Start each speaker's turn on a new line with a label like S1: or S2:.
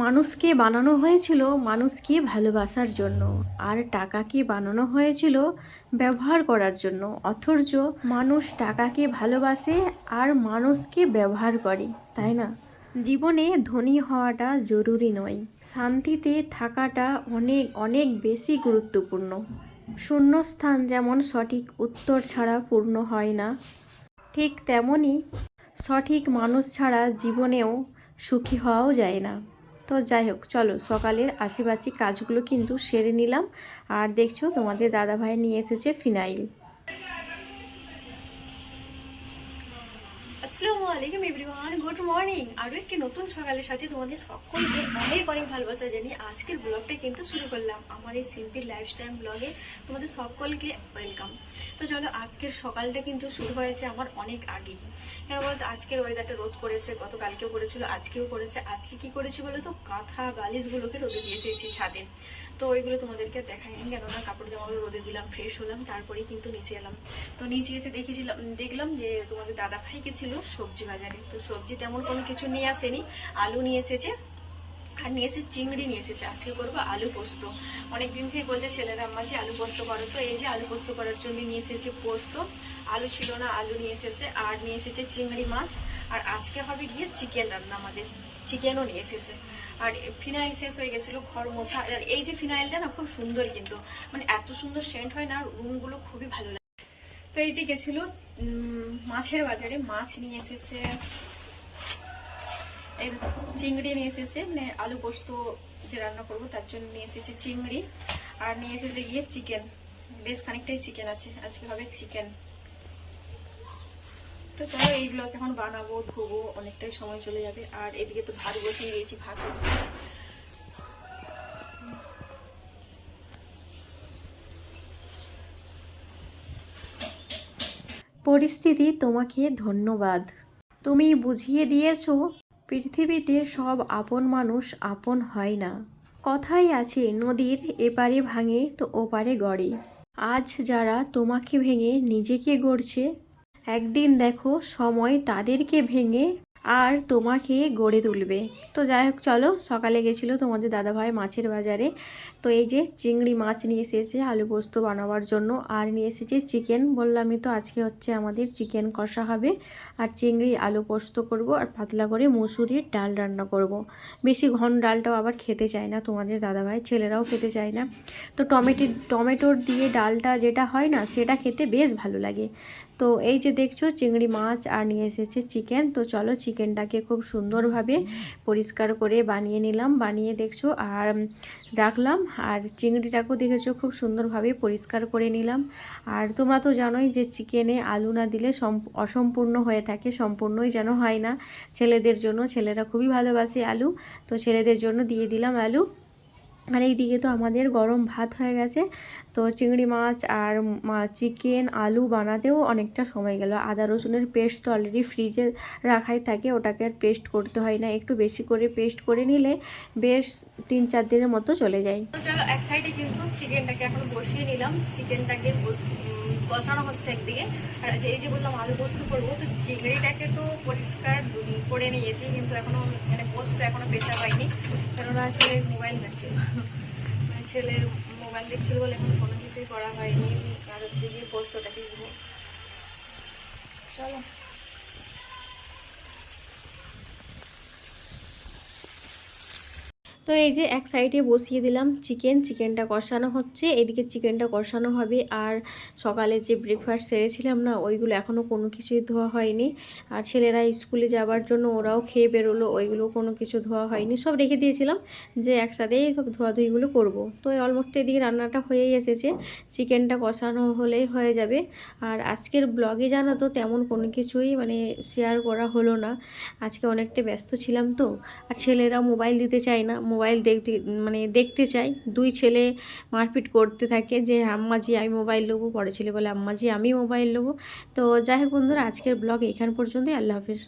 S1: মানুষকে বানানো হয়েছিল মানুষকে ভালোবাসার জন্য, আর টাকাকে বানানো হয়েছিল ব্যবহার করার জন্য। অথচ মানুষ টাকাকে ভালোবাসে আর মানুষকে ব্যবহার করে, তাই না? জীবনে ধনী হওয়াটা জরুরি নয়, শান্তিতে থাকাটা অনেক অনেক বেশি গুরুত্বপূর্ণ। শূন্যস্থান যেমন সঠিক উত্তর ছাড়া পূর্ণ হয় না, ঠিক তেমনই সঠিক মানুষ ছাড়া জীবনেও সুখী হওয়াও যায় না। তো যাই হোক, চলো সকালের আশেপাশে কাজগুলো কিন্তু সেরে নিলাম। আর দেখছ তোমাদের দাদা ভাই নিয়ে এসেছে ফিনাইল। আসসালামু আলাইকুম মর্নিং আরও একটি নতুন সকালের সাথে তোমাদের সকলকে অনেক অনেক ভালোবাসা জানিয়ে আজকের ব্লগটা কিন্তু শুরু করলাম। আমার এই সিম্পল লাইফস্টাইল ব্লগে তোমাদের সকলকে ওয়েলকাম তো চলো, আজকের সকালটা কিন্তু শুরু হয়েছে আমার অনেক আগেই। কেন বলতো আজকের ওয়েদারটা রোদ করেছে, গতকালকেও করেছিল, আজকেও করেছে। আজকে কি করেছি বলো তো? কাঁথা বালিশগুলোকে রোদে দিয়ে এসেছি ছাদে। তো ওইগুলো তোমাদেরকে দেখাইনি, কেননা কাপড় জামাগুলো রোদে দিলাম ফ্রেশ হলাম, তারপরেই কিন্তু নিচে এলাম। তো নিচে এসে দেখেছিলাম, দেখলাম যে তোমাদের দাদা ভাই গেছিল সবজি বাজারে। তো সবজি তেমন কোনো কিছু নিয়ে আসেনি, আলু নিয়ে এসেছে আর নিয়ে এসে চিংড়ি নিয়ে এসেছে। আজকে করব আলু পোস্ত। অনেকদিন থেকে বলছে ছেলেরা আম্মা যে আলু পোস্ত করো। তো এই যে আলু পোস্ত করার জন্য নিয়ে এসেছে পোস্ত। আলু ছিল না, আলু নিয়ে এসেছে। আর নিয়ে এসেছে চিংড়ি মাছ। আর আজকে হবে গিয়ে চিকেন রান্না আমাদের। চিকেনও নিয়ে এসেছে। আর ফিনাইল শেষ হয়ে গেছিল ঘর মোছা। আর এই যে ফিনাইলটা না খুব সুন্দর কিন্তু। মানে এত সুন্দর সেন্ট হয় না, আর রুমগুলো খুবই ভালো লাগে। তো এই যে গেছিল মাছের বাজারে মাছ নিয়ে এসেছে। এই চিংড়ি নিয়ে এসেছে মানে আলু পোস্ত যে রান্না করব তার জন্য নিয়ে এসেছে চিংড়ি। আর নিয়ে এসেছে গিয়ে চিকেন, বেশ খানিকটাই চিকেন আছে, আজকে হবে চিকেন। তো চলো এইগুলোকে এখন বানাবো, ধোবো, অনেকটাই সময় চলে যাবে। আর এদিকে তো ভাত বসিয়ে দিয়েছি, ভাত হচ্ছে। পরিস্থিতি তোমাকে ধন্যবাদ। তুমি বুঝিয়ে দিয়েছ পৃথিবীতে সব আপন মানুষ আপন হয় না। কথাই আছে, নদীর এপারে ভাঙে তো ওপারে গড়ে। আজ যারা তোমাকে ভেঙে নিজেকে গড়ছে, একদিন দেখো সময় তাদেরকে ভেঙে আর তোমাকে গড়ে তুলবে। তো যাই হোক, চলো সকালে গেছিল তোমাদের দাদাভাই মাছের বাজারে। তো এই যে চিংড়ি মাছ নিয়ে এসেছে আলু পোস্ত বানাবার জন্য। আর নিয়ে এসেছে চিকেন। বললামই তো আজকে হচ্ছে আমাদের চিকেন কষা হবে। আর চিংড়ি, আলু পোস্ত করব আর পাতলা করে মুসুরির ডাল রান্না করব। বেশি ঘন ডালটাও আবার খেতে চায় না তোমাদের দাদাভাই, ছেলেরাও খেতে চায় না। তো টমেটো, টমেটোর দিয়ে ডালটা যেটা হয় না, সেটা খেতে বেশ ভালো লাগে। তো এই যে দেখছ চিংড়ি মাছ আর নিয়ে এসেছে চিকেন, তো চলো চিকেনটাকে খুব সুন্দরভাবে পরিষ্কার করে বানিয়ে নিলাম। বানিয়ে দেখছ আর রাখলাম আর চিংড়িটাকেও দেখেছ খুব সুন্দরভাবে পরিষ্কার করে নিলাম। আর তোমরা তো জানোই যে চিকেনে আলু না দিলে অসম্পূর্ণ হয়ে থাকে, সম্পূর্ণই যেন হয় না। ছেলেদের জন্য, ছেলেরা খুবই ভালোবাসে আলু, তো ছেলেদের জন্য দিয়ে দিলাম আলু। আর এইদিকে তো আমাদের গরম ভাত হয়ে গেছে। তো চিংড়ি মাছ আর চিকেন, আলু বানাতেও অনেকটা সময় গেল। আদা রসুনের পেস্ট তো অলরেডি ফ্রিজে রাখাই থাকে, ওটাকে আর পেস্ট করতে হয় না। একটু বেশি করে পেস্ট করে নিলে বেশ তিন চার দিনের মতো চলে যায়। তো চলো এক সাইডে কিন্তু চিকেনটাকে এখন বসিয়ে নিলাম। চিকেনটাকে বসানো হচ্ছে একদিকে। আর এই যে বললাম আলু পোস্ত করব, তো চিংড়িটাকে তো পরিষ্কার করে নিয়েছি, কিন্তু এখনও মানে পোস্ত এখনও পেশা পাইনি কেননা ছেলে মোবাইল দেখছিল মানে ছেলের মোবাইল দেখছিল বলে এখন কোনো কিছুই করা হয়নি। আর হচ্ছে গিয়ে পোস্তটা ভিজবো। চলো। তো এই যে এক সাইডে বসিয়ে দিলাম চিকেন, চিকেনটা কষানো হচ্ছে, এদিকে চিকেনটা কষানো হবে। আর সকালে যে ব্রেকফাস্ট সেরেছিলাম না, ওইগুলো এখনও কোনো কিছুই ধোয়া হয়নি। আর ছেলেরা স্কুলে যাওয়ার জন্য ওরাও খেয়ে বেরোলো, ওইগুলো কোনো কিছু ধোয়া হয়নি। সব রেখে দিয়েছিলাম যে একসাথেই সব ধোয়াধুইগুলো করব। তো অলমোস্ট এদিকে রান্নাটা হয়েই এসেছে। চিকেনটা কষানো হলেই হয়ে যাবে। আর আজকের ব্লগে জানা তো, তেমন কোনো কিছুই মানে শেয়ার করা হলো না। আজকে অনেকটা ব্যস্ত ছিলাম তো। আর ছেলেরা মোবাইল দিতে চায় না মোবাইল দেখতে মানে দেখতে চাই। দুই ছেলে মারপিট করতে থাকে যে, আম্মাজি, আমি মোবাইল নেব পরে ছেলে বলে, আম্মাজি, আমি মোবাইল নেব। তো যাই হোক বন্ধুরা, আজকের ব্লগ এখান পর্যন্তই। আল্লাহ হাফিজ।